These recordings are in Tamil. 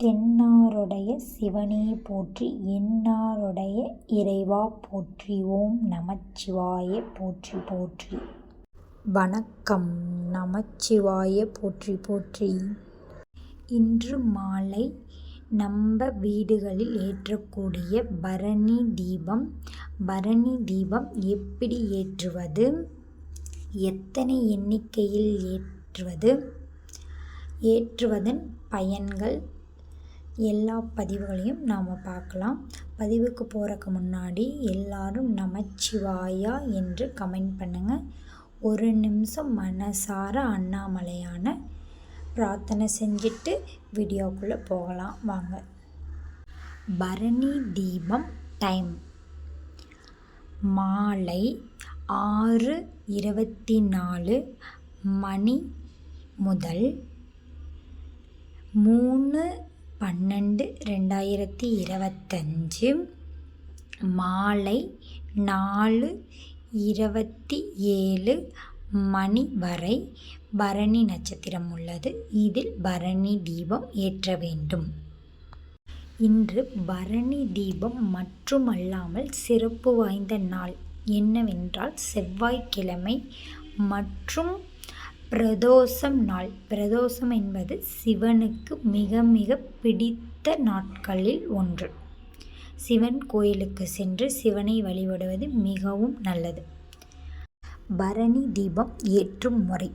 தென்னாருடைய சிவனே போற்றி எந்நாளுடைய இறைவா போற்றி ஓம் நமச்சிவாய போற்றி போற்றி. வணக்கம். நமச்சிவாய போற்றி போற்றி. இன்று மாலை நம்ம வீடுகளில் ஏற்றக்கூடிய பரணி தீபம் பரணி தீபம் எப்படி ஏற்றுவது? எத்தனை எண்ணிக்கையில் ஏற்றுவது? ஏற்றுவதன் பயன்கள் எல்லா பதிவுகளையும் நாம் பார்க்கலாம். பதிவுக்கு போகிறக்கு முன்னாடி எல்லாரும் நமச்சிவாயா என்று கமெண்ட் பண்ணுங்கள் ஒரு நிமிஷம் மனசார அண்ணாமலையான பிரார்த்தனை செஞ்சுட்டு வீடியோக்குள்ளே போகலாம். வாங்க. பரணி தீபம் டைம் மாலை ஆறு இருபத்தி நாலு மணி முதல் மூணு பன்னெண்டு ரெண்டாயிரத்தி இருபத்தஞ்சு மாலை நாலு இருபத்தி ஏழு மணி வரை பரணி நட்சத்திரம் உள்ளது. இதில் பரணி தீபம் ஏற்ற வேண்டும். இன்று பரணி தீபம் மட்டுமல்லாமல் சிறப்பு வாய்ந்த நாள் என்னவென்றால் செவ்வாய்க்கிழமை மற்றும் பிரதோஷம் நாள் பிரதோஷம் என்பது சிவனுக்கு மிக மிக பிடித்த நாட்களில் ஒன்று. சிவன் கோயிலுக்கு சென்று சிவனை வழிபடுவது மிகவும் நல்லது. பரணி தீபம் ஏற்றும் முறை.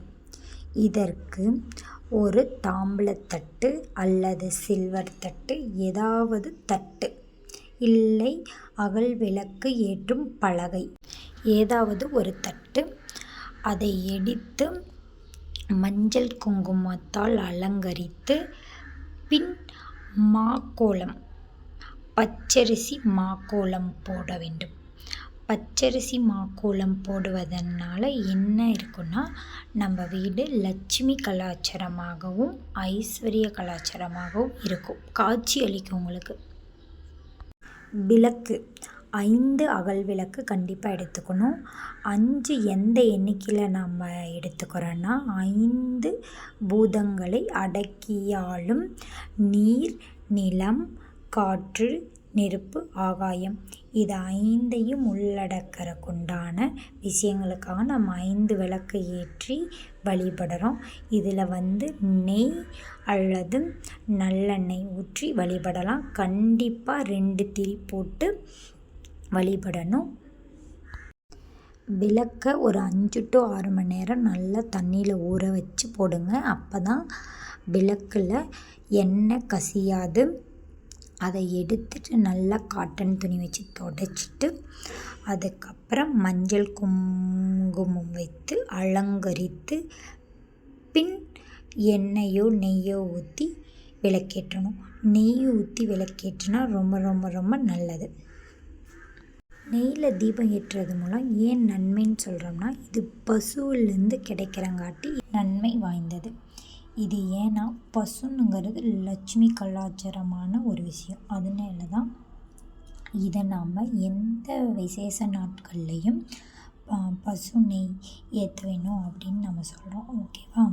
இதற்கு ஒரு தாம்பலத்தட்டு அல்லது சில்வர் தட்டு ஏதாவது தட்டு இல்லை அகல் விளக்கு ஏற்றும் பலகை. ஏதாவது ஒரு தட்டு அதை எடுத்து மஞ்சள் குங்குமத்தால் அலங்கரித்து பின் மாக்கோலம் பச்சரிசி மாக்கோலம் போட வேண்டும். பச்சரிசி மாக்கோலம் போடுவதனால் என்ன இருக்குன்னா நம்ம வீடு லட்சுமி கலாச்சாரமாகவும் ஐஸ்வர்ய கலாச்சாரமாகவும் இருக்கும். காட்சி அளிக்கும் உங்களுக்கு. விளக்கு. ஐந்து அகல் விளக்கு கண்டிப்பாக எடுத்துக்கணும். அஞ்சு எந்த எண்ணிக்கையில் நம்ம எடுத்துக்கிறோன்னா ஐந்து பூதங்களை அடக்கியாலும் நீர் நிலம் காற்று நெருப்பு ஆகாயம் இது ஐந்தையும் உள்ளடக்கிறக்குண்டான விஷயங்களுக்காக நம்ம ஐந்து விளக்கு ஏற்றி வழிபடுறோம். இதில் வந்து நெய் அல்லது நல்லெண்ணெய் ஊற்றி வழிபடலாம். கண்டிப்பாக ரெண்டு திரி போட்டு வழிபடணும். விளக்க ஒரு அஞ்சு டு ஆறு மணி நேரம் நல்லா தண்ணியில் ஊற வச்சு போடுங்க. அப்போ தான் விளக்கில் எண்ணெய் கசியாது. அதை எடுத்துட்டு நல்லா காட்டன் துணி வச்சு தொடச்சிட்டு அதுக்கப்புறம் மஞ்சள் குங்குமம் வைத்து அலங்கரித்து பின் எண்ணெயோ நெய்யோ ஊற்றி விளக்கேற்றணும். நெய் ஊற்றி விளக்கேற்றினா ரொம்ப ரொம்ப ரொம்ப நல்லது. நெய்யில் தீபம் ஏற்றுறது மூலம் ஏன் நன்மைன்னு சொல்கிறோம்னா இது பசுவிலேருந்து கிடைக்கிறங்காட்டி நன்மை வாய்ந்தது. இது ஏன்னா பசுனுங்கிறது லட்சுமி கலாச்சாரமான ஒரு விஷயம். அதனால தான் இதை நாம் எந்த விசேஷ நாட்கள்லேயும் பசு நெய் ஏற்ற வேணும் அப்படின்னு நம்ம சொல்கிறோம் ஓகேவா?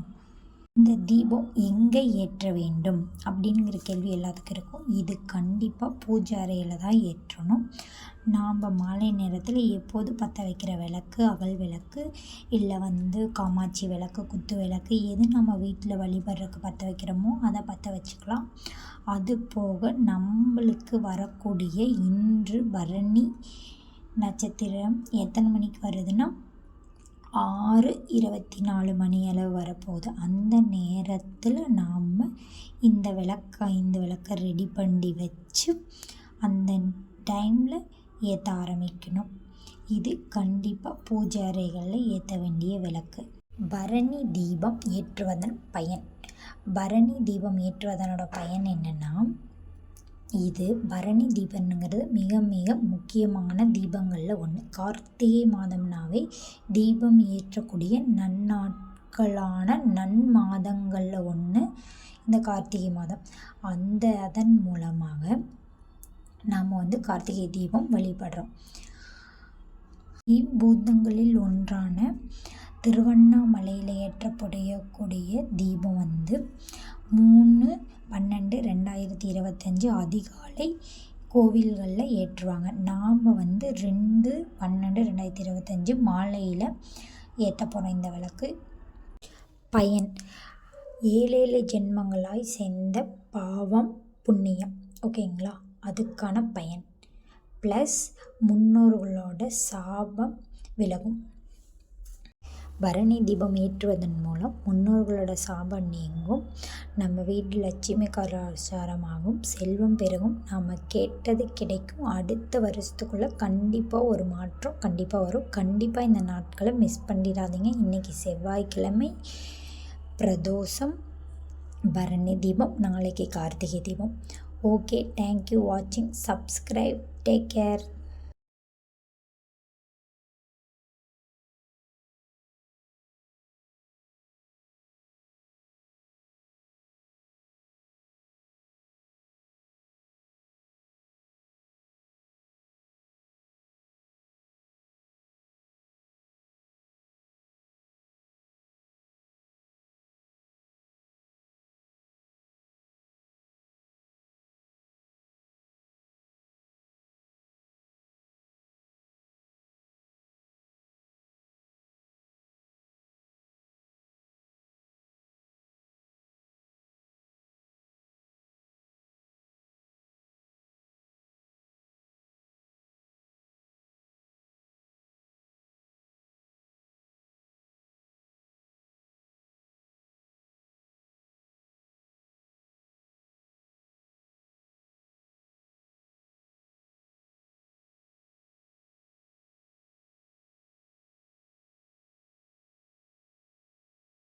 இந்த தீபம் எங்கே ஏற்ற வேண்டும் அப்படிங்கிற கேள்வி எல்லாத்துக்கும் இருக்கும். இது கண்டிப்பாக பூஜை அறையில் தான் ஏற்றணும். நாம் மாலை நேரத்தில் எப்போது பற்ற வைக்கிற விளக்கு அகல் விளக்கு இல்லை வந்து காமாட்சி விளக்கு குத்து விளக்கு எது நம்ம வீட்டில் வழிபடுறதுக்கு பற்ற வைக்கிறோமோ அதை பற்ற வச்சுக்கலாம். அது போக நம்மளுக்கு வரக்கூடிய இன்று பரணி நட்சத்திரம் எத்தனை மணிக்கு வருதுன்னா ஆறு இருபத்தி நாலு மணி அளவு வரப்போகுது. அந்த நேரத்தில் நாம் இந்த விளக்க இந்த விளக்கை ரெடி பண்ணி வச்சு அந்த டைமில் ஏற்ற ஆரம்பிக்கணும். இது கண்டிப்பாக பூஜை அறைகளில் ஏற்ற வேண்டிய விளக்கு. பரணி தீபம் ஏற்றுவதன் பயன். பரணி தீபம் ஏற்றுவதனோட பயன் என்னென்னா இது பரணி தீபம்ங்கிறது மிக மிக முக்கியமான தீபங்களில் ஒன்று கார்த்திகை மாதம்னாவே தீபம் ஏற்றக்கூடிய நன்னாட்களான நன்மாதங்களில் ஒன்று இந்த கார்த்திகை மாதம். அந்த அதன் மூலமாக நாம் வந்து கார்த்திகை தீபம் வழிபடுறோம். இப்பூதங்களில் ஒன்றான திருவண்ணாமலையில் ஏற்றப்படக்கூடிய தீபம் வந்து மூணு பன்னெண்டு ரெண்டாயிரத்தி இருபத்தஞ்சி அதிகாலை கோவில்களில் ஏற்றுவாங்க. நாம் வந்து ரெண்டு பன்னெண்டு ரெண்டாயிரத்தி இருபத்தஞ்சி மாலையில் ஏற்ற போகிறோம் இந்த விளக்கு. பயன். ஏழேழு ஜென்மங்களாய் சேர்ந்த பாவம் புண்ணியம். ஓகேங்களா? அதுக்கான பயன். ப்ளஸ் முன்னோர்களோட சாபம் விலகும். பரணி தீபம் ஏற்றுவதன் மூலம் முன்னோர்களோட சாபம் நீங்கும். நம்ம வீட்டு லட்சுமி கலாச்சாரமாகும். செல்வம் பெருகும். நாம் கேட்டது கிடைக்கும். அடுத்த வருஷத்துக்குள்ளே கண்டிப்பாக ஒரு மாற்றம் கண்டிப்பாக வரும். கண்டிப்பாக இந்த நாட்களை மிஸ் பண்ணிடாதீங்க. இன்றைக்கி செவ்வாய்க்கிழமை பிரதோஷம். பரணி தீபம். நாளைக்கு Karthigai Deepam. Okay thank you வாட்சிங் சப்ஸ்கிரைப் டேக் கேர்